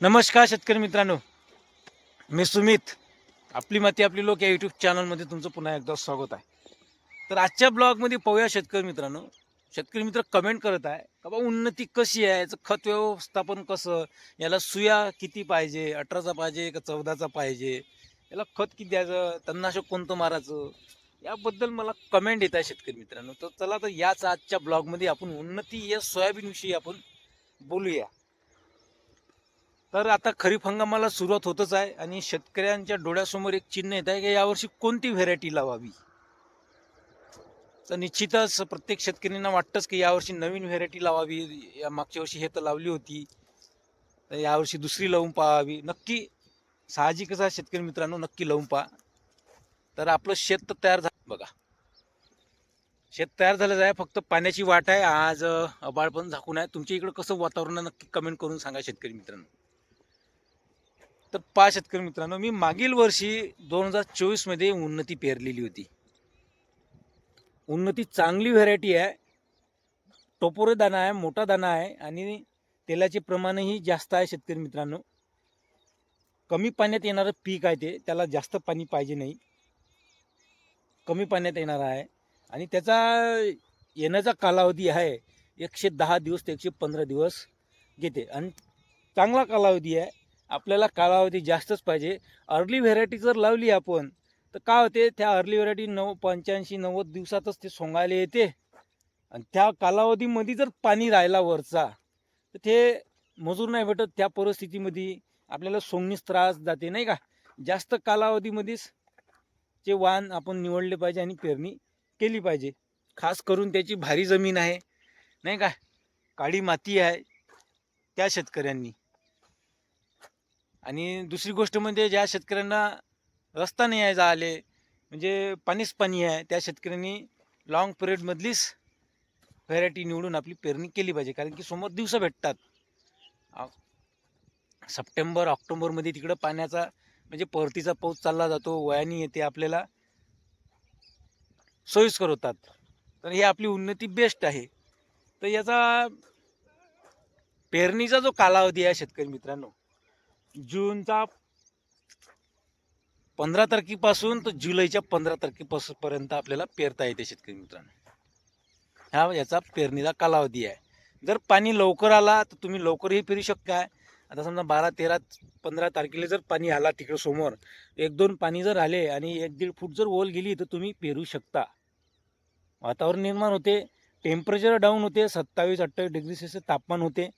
नमस्कार शेतकरी मित्रांनो. मी सुमित. आपली माती आपली लोक या यूट्यूब चॅनलमध्ये तुमचं पुन्हा एकदा स्वागत आहे. तर आजच्या ब्लॉगमध्ये पाहूया शेतकरी मित्रांनो. शेतकरी मित्र कमेंट करत आहे का बा उन्नती कशी आहे याचं खत व्यवस्थापन कसं याला सुया किती पाहिजे अठराचा पाहिजे का चौदाचा पाहिजे याला खत किती द्यायचं तणनाशक कोणतं मारायचं याबद्दल मला कमेंट येत आहे शेतकरी मित्रांनो. तर चला तर याच आजच्या ब्लॉगमध्ये आपण उन्नती या सोयाबीनविषयी आपण बोलूया. तर आता खरीप हंगामाला सुरुवात होतच आहे आणि शेतकऱ्यांच्या डोळ्यासमोर एक चिन्ह येत आहे की यावर्षी कोणती व्हेरायटी लावावी? तर निश्चितच प्रत्येक शेतकऱ्यांना वाटतंच की यावर्षी नवीन व्हेरायटी लावावी. या मागच्या वर्षी हे तर लावली होती. तर यावर्षी दुसरी लावून पाहावी. नक्की साहजिकच आहे शेतकरी मित्रांनो नक्की लावून पहा. तर आपलं शेत तर तयार झालं बघा. शेत तयार झालं आहे फक्त पाण्याची वाट आहे. आज अं, आभाळ पण झाकून आहे. तुमच्या इकडं कसं वातावरण नक्की कमेंट करून सांगा शेतकरी मित्रांनो. तर पा शेतकरी मित्रांनो मी मागील वर्षी दोन हजार चोवीसमध्ये उन्नती पेरलेली होती. उन्नती चांगली व्हरायटी आहे. टोपोरे दाणा आहे मोठा दाणा आहे आणि तेलाचे प्रमाणही जास्त आहे शेतकरी मित्रांनो. कमी पाण्यात येणारं पीक आहे ते त्याला जास्त पाणी पाहिजे नाही. कमी पाण्यात येणार आहे आणि त्याचा येण्याचा कालावधी आहे एकशे दहा दिवस ते एकशे पंधरा दिवस घेते. आणि चांगला कालावधी आहे. आपल्याला कालावधी जास्तच पाहिजे. अर्ली व्हेरायटी जर लावली आपण तर काय होते त्या अर्ली व्हेरायटी नऊ पंच्याऐंशी नव्वद दिवसातच ते सोंगायला येते. आणि त्या कालावधीमध्ये जर पाणी राहिला वरचा तर ते मजूर नाही भेटत त्या परिस्थितीमध्ये. आपल्याला सोंगणीस त्रास जाते नाही का? जास्त कालावधीमध्येच ते वाण आपण निवडले पाहिजे आणि पेरणी केली पाहिजे. खास करून त्याची भारी जमीन आहे नाही का? काळी माती आहे त्या शेतकऱ्यांनी. आणि दुसरी गोष्ट म्हणजे ज्या शेतकऱ्यांना रस्ता नाही आहे आले म्हणजे पाणीच पाणी आहे त्या शेतकऱ्यांनी लाँग पिरियडमधलीच व्हरायटी निवडून आपली पेरणी केली पाहिजे. कारण की समोर दिवस भेटतात. सप्टेंबर ऑक्टोबरमध्ये तिकडं पाण्याचा म्हणजे परतीचा पाऊस चालला जातो वयानी येते आपल्याला सोयीस्कर होतात. तर ही आपली उन्नती बेस्ट आहे. तर याचा पेरणीचा जो कालावधी आहे शेतकरी मित्रांनो जूनचा पंधरा तारखेपासून तर जुलैच्या पंधरा तारखेपासून पर्यंत आपल्याला पेरता येते शेतकरी मित्रांनो. हा याचा पेरणीचा कालावधी आहे. जर पाणी लवकर आला तर तुम्ही लवकरही पेरू शकता आता समजा बारा तेरा पंधरा तारखेला जर पाणी आला तिकडे समोर एक दोन पाणी जर आले आणि एक दीड फूट जर ओल गेली तर तुम्ही पेरू शकता. वातावरण निर्माण होते टेम्परेचर डाऊन होते सत्तावीस अठ्ठावीस डिग्री सेल्सिअस तापमान होते.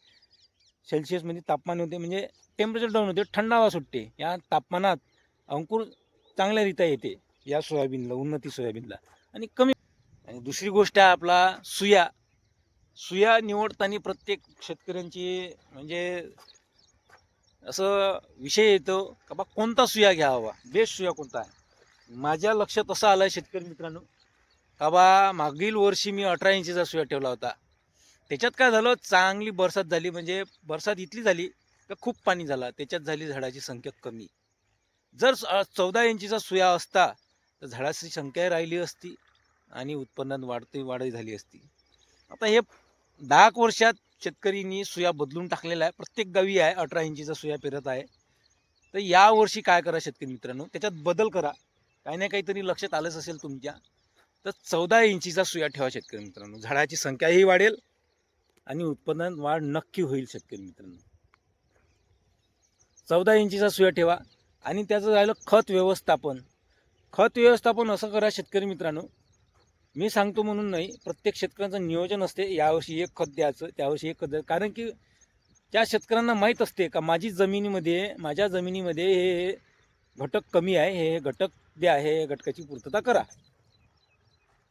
सेल्सिअसमध्ये तापमान होते म्हणजे टेम्परेचर डाऊन होते थंडावा सुटते. या तापमानात अंकुर चांगल्यारीत्या येते या सोयाबीनला उन्नती सोयाबीनला. आणि कमी आणि दुसरी गोष्ट आहे आपला सुया. सुया निवडताना प्रत्येक शेतकऱ्यांची म्हणजे असं विषय येतो का बा कोणता सुया घ्यावा? बेस्ट सुया कोणता आहे? माझ्या लक्षात असं आलं आहे शेतकरी मित्रांनो का बा मागील वर्षी मी अठरा इंचीचा सुया ठेवला होता. त्याच्यात काय झालं चांगली बरसात झाली म्हणजे बरसात इथली झाली का खूप पाणी झाला. त्याच्यात झाली झाडाची संख्या कमी. जर चौदा इंचीचा सुया असता तर झाडाची संख्या राहिली असती आणि उत्पन्नात वाढती वाढही झाली असती. आता हे दहा एक वर्षात शेतकरींनी सुया बदलून टाकलेला आहे प्रत्येक गावी आहे अठरा इंचीचा सुया पेरत आहे. तर यावर्षी काय करा शेतकरी मित्रांनो? त्याच्यात बदल करा. काही ना काहीतरी लक्षात आलंच असेल तुमच्या. तर चौदा इंचीचा सुया ठेवा शेतकरी मित्रांनो. झाडाची संख्याही वाढेल आणि उत्पन्नात वाढ नक्की होईल शेतकरी मित्रांनो. चौदा इंचीचा सुया ठेवा आणि त्याचं राहिलं खत व्यवस्थापन. खत व्यवस्थापन असं करा शेतकरी मित्रांनो. मी सांगतो म्हणून नाही प्रत्येक शेतकऱ्यांचं नियोजन असते यावर्षी एक खत द्यायचं त्यावर्षी एक खत द्यायचं. कारण की त्या शेतकऱ्यांना माहीत असते का माझी जमिनीमध्ये माझ्या जमिनीमध्ये हे घटक कमी आहे हे हे घटक द्या हे घटकाची पूर्तता करा.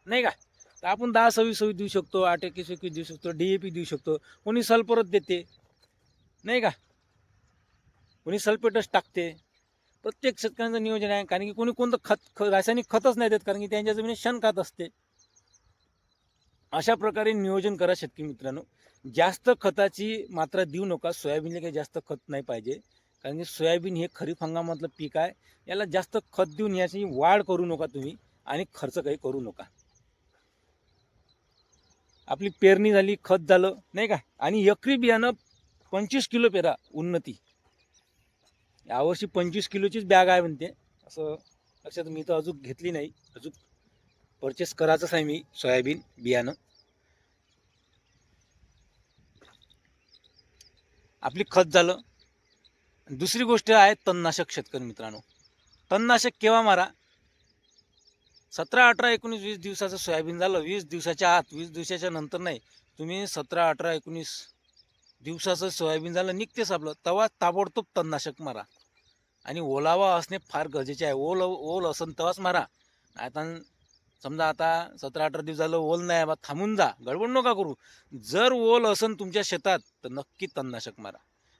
नाही का? तर आपण दहा सव्वीस सव्वीस देऊ शकतो आठ एकवीस एकवीस देऊ शकतो डी ए पी देऊ शकतो. कोणी सल्फरच देते. नाही का? कोणी सल्फेटच टाकते. प्रत्येक शेतकऱ्यांचं नियोजन आहे कारण की कोणी कोणतं खत ख रासायनिक खतच नाही देत कारण की त्यांच्या जमिनीत शेणखत असते. अशा प्रकारे नियोजन करा शेतकरी मित्रांनो. जास्त खताची मात्रा देऊ नका. सोयाबीनला काही जास्त खत नाही पाहिजे. कारण की सोयाबीन हे खरीप हंगामातलं पीक आहे. याला जास्त खत देऊन याची वाढ करू नका तुम्ही आणि खर्च काही करू नका. आपली पेरणी झाली खत झालं नाही का? आणि एकरी बियाणं पंचवीस किलो पेरा उन्नती. यावर्षी पंचवीस किलोचीच बॅग आहे म्हणते. असं लक्षात मी तर अजून घेतली नाही. अजून परचेस करायचंच आहे मी सोयाबीन बियाणं. आपली खत झालं. दुसरी गोष्ट आहे तणनाशक शेतकरी मित्रांनो. तणनाशक केव्हा मारा? सतरा अठरा एकोणीस वीस दिवसाचं सोयाबीन झालं. वीस दिवसाच्या आत वीस दिवसाच्या नंतर नाही तुम्ही सतरा अठरा एकोणीस दिवसाचं सोयाबीन झालं निघतेच आपलं तेव्हा ताबडतोब तणनाशक मारा. आणि ओलावा असणे फार गरजेचे आहे. ओल ओल असन तेव्हाच मारा. आता समजा आता सतरा अठरा दिवस झालं ओल नाही बा थांबून जा. गडबड नका करू. जर ओल असन तुमच्या शेतात तर नक्की तणनाशक मारा.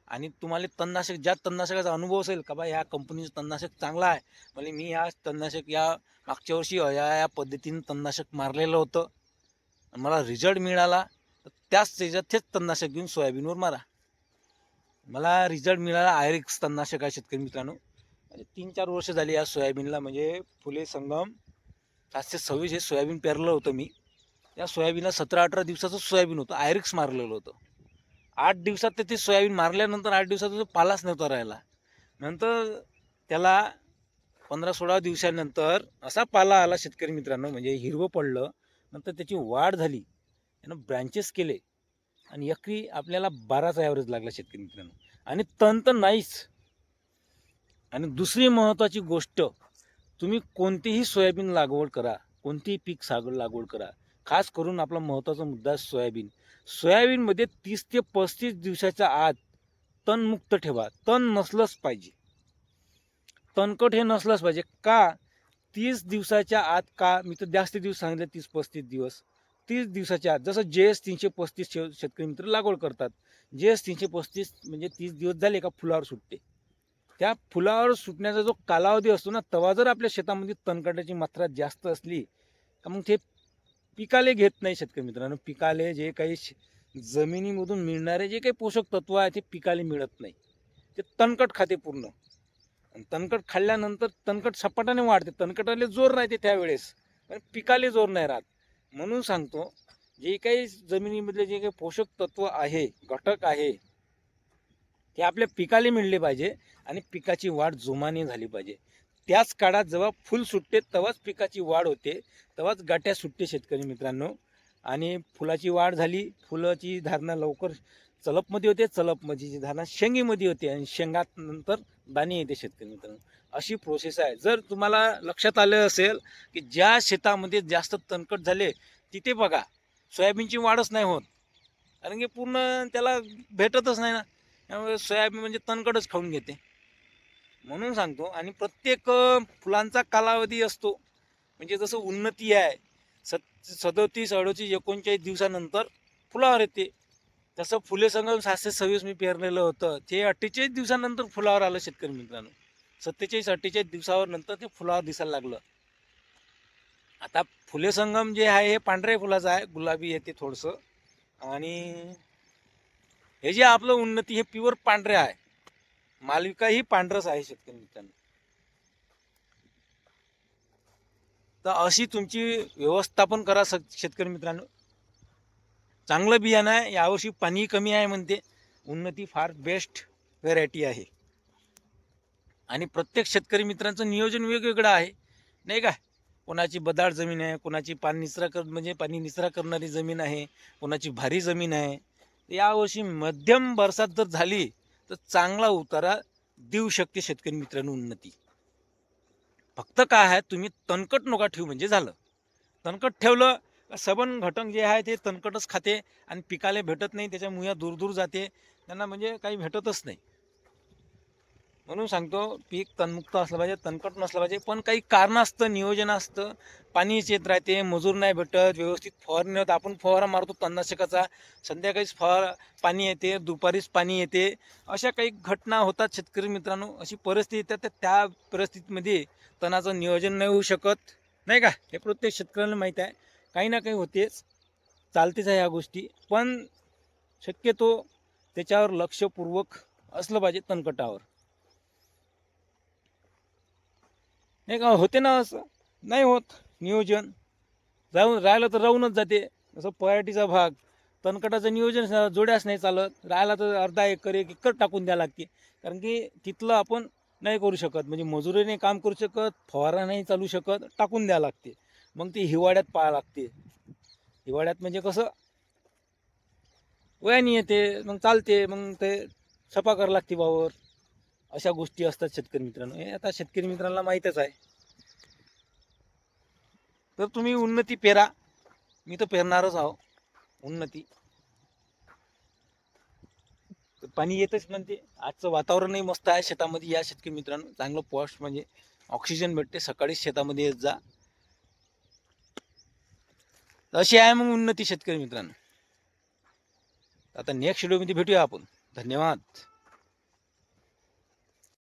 आणि तुम्हाला तणनाशक ज्या तणनाशकाचा अनुभव असेल का बा ह्या कंपनीचं तणनाशक चांगला आहे. म्हणजे मी ह्या तणनाशक या मागच्या वर्षी या या पद्धतीनं तणनाशक मारलेलं होतं. मला रिझल्ट मिळाला. तर त्याच त्याच्यात तेच तणनाशक घेऊन सोयाबीनवर मारा. मला रिझल्ट मिळाला आयरिक्स तणनाशक आहे शेतकरी मित्रांनो. म्हणजे तीन चार वर्ष झाली या सोयाबीनला. म्हणजे फुले संगम सातशे सव्वीस हे सोयाबीन पेरलं होतं मी. या सोयाबीनला सतरा अठरा दिवसाचं सोयाबीन होतं. आयरिक्स मारलेलं होतं. आठ दिवसात तर ते सोयाबीन मारल्यानंतर आठ दिवसात तो पालाच नव्हता राहिला. नंतर त्याला पंधरा सोळा दिवसानंतर असा पाला आला शेतकरी मित्रांनो म्हणजे हिरवं पडलं नंतर त्याची वाढ झाली त्यानं ब्रँचेस केले आणि एकरी आपल्याला बाराचा ॲव्हरेज लागला शेतकरी मित्रांनो. आणि तण तर नाहीच. आणि दुसरी महत्त्वाची गोष्ट तुम्ही कोणतीही सोयाबीन लागवड करा कोणतीही पीक सागड लागवड करा. खास करून आपला महत्त्वाचा मुद्दा सोयाबीन. सोयाबीनमध्ये तीस ते पस्तीस दिवसाच्या आत तणमुक्त ठेवा. तण नसलंच पाहिजे. तणकट हे नसलंच पाहिजे. का? तीस दिवसाच्या आत का? मी तर जास्त दिवस सांगितले तीस पस्तीस दिवस. तीस दिवसाच्या आत. जसं जे एस तीनशे पस्तीस शेव शेतकरी मित्र लागवड करतात. जे एस तीनशे पस्तीस म्हणजे तीस दिवस झाले का फुलावर सुटते. त्या फुलावर सुटण्याचा जो कालावधी असतो ना तेव्हा जर आपल्या शेतामध्ये तणकटाची मात्रा जास्त असली का मग ते पिकाले घेत नाही शेतकरी मित्रांनो. पिकाले जे काही श- जमिनीमधून मिळणारे जे काही पोषक तत्व आहे ते पिकाले मिळत नाही. ते तणकट खाते पूर्ण. आणि तणकट खाल्ल्यानंतर तणकट सपाटाने वाढते. तणकटाले जोर राहते त्यावेळेस. पण पिकाले जोर नाही राहत. म्हणून सांगतो जे काही जमिनीमधले जे काही पोषक तत्व आहे घटक आहे ते आपल्या पिकाले मिळले पाहिजे आणि पिकाची वाढ जोमाने झाली पाहिजे. त्याच काळात जेव्हा फुल सुटते तेव्हाच पिकाची वाढ होते तेव्हाच गाठ्या सुटते शेतकरी मित्रांनो. आणि फुलाची वाढ झाली फुलाची धारणा लवकर चलपमध्ये होते चलपमधीची धारणा शेंगीमध्ये होते आणि शेंगात नंतर दाणे येते शेतकरी मित्रांनो. अशी प्रोसेस आहे. जर तुम्हाला लक्षात आलं असेल की ज्या शेतामध्ये जास्त तणकट झाले तिथे बघा सोयाबीनची वाढच नाही होत. कारण की पूर्ण त्याला भेटतच नाही ना. त्यामुळे सोयाबीन म्हणजे तणकटच खाऊन घेते. म्हणून सांगतो. आणि प्रत्येक फुलांचा कालावधी असतो. म्हणजे जसं उन्नती आहे सत सदोतीस अडोतीस एकोणचाळीस दिवसानंतर फुलावर येते. तसं फुले संगम सातशे सव्वीस मी पेरलेलं होतं. ते अठ्ठेचाळीस दिवसानंतर फुलावर आलं शेतकरी मित्रांनो. सत्तेचाळीस अठ्ठेचाळीस दिवसावर नंतर ते फुलावर दिसायला लागलं. आता फुले संगम जे आहे हे पांढऱ्या फुलाचं आहे. गुलाबी येते थोडंसं. आणि हे जे आपलं उन्नती हे प्युअर पांढरे आहे. मालविका ही पांढरस आहे शेतकरी मित्रांनो. तर अशी तुमची व्यवस्थापन करा स शेतकरी मित्रांनो. चांगलं बियाणं आहे यावर्षी पाणी कमी आहे म्हणते. उन्नती फार बेस्ट व्हेरायटी आहे. आणि प्रत्येक शेतकरी मित्रांचं नियोजन वेगवेगळं आहे. नाही का? कोणाची बदाड जमीन आहे कोणाची पाणी निचरा कर म्हणजे पाणी निचरा करणारी जमीन आहे कोणाची भारी जमीन आहे. यावर्षी मध्यम बरसात जर झाली तर चांगला उतारा देऊ शकते शेतकरी मित्रांनो उन्नती. फक्त काय आहे तुम्ही तणकट नका ठेवू म्हणजे झालं. तणकट ठेवलं सबन घटक जे आहे ते तणकटच खाते आणि पिकाला भेटत नाही त्याच्यामुळे दूर दूर जाते. त्यांना म्हणजे काही भेटतच नाही. म्हणून सांगतो पीक तणमुक्त असलं पाहिजे तणकट नसलं पाहिजे. पण काही कारणं असतं नियोजन असतं. पाणीच येत राहते मजूर नाही भेटत व्यवस्थित फवारणी होत. आपण फवारा मारतो तणनाशकाचा. संध्याकाळीच फवार पाणी येते दुपारीच पाणी येते. अशा काही घटना होतात शेतकरी मित्रांनो. अशी परिस्थिती येतात तर त्या परिस्थितीमध्ये तणाचं नियोजन नाही होऊ शकत. नाही का? हे प्रत्येक शेतकऱ्याला माहीत आहे. काही ना काही होतेच. चालतेच आहे ह्या गोष्टी. पण शक्यतो त्याच्यावर लक्षपूर्वक असलं पाहिजे तणकटावर. नाही का होते ना असं? नाही होत. नियोजन. जाऊन राहिलं तर राहूनच जाते. जसं पराठीचा भाग. तणकटाचं नियोजन जोड्यास नाही चालत. राहिला तर अर्धा एकर एक एकर टाकून द्यावं लागते. कारण की तिथलं आपण नाही करू शकत. म्हणजे मजुरीने काम करू शकत फवारा नाही चालू शकत टाकून द्यावं लागते. मग ती हिवाळ्यात पाहा लागते. हिवाळ्यात म्हणजे कसं? वयाने येते मग चालते मग ते सफा करावं लागते वावर. अशा गोष्टी असतात शेतकरी मित्रांनो. हे आता शेतकरी मित्रांना माहीतच आहे. तर तुम्ही उन्नती पेरा मी तर पेरणारच आहो. उन्नती. पाणी येतच म्हणते. आजचं वातावरणही मस्त आहे शेतामध्ये. या शेतकरी मित्रांनो चांगलं पॉश म्हणजे ऑक्सिजन भेटते. सकाळी शेतामध्ये येत जा. अशी आहे मग उन्नती शेतकरी मित्रांनो. आता नेक्स्ट व्हिडिओमध्ये भेटूया आपण. धन्यवाद.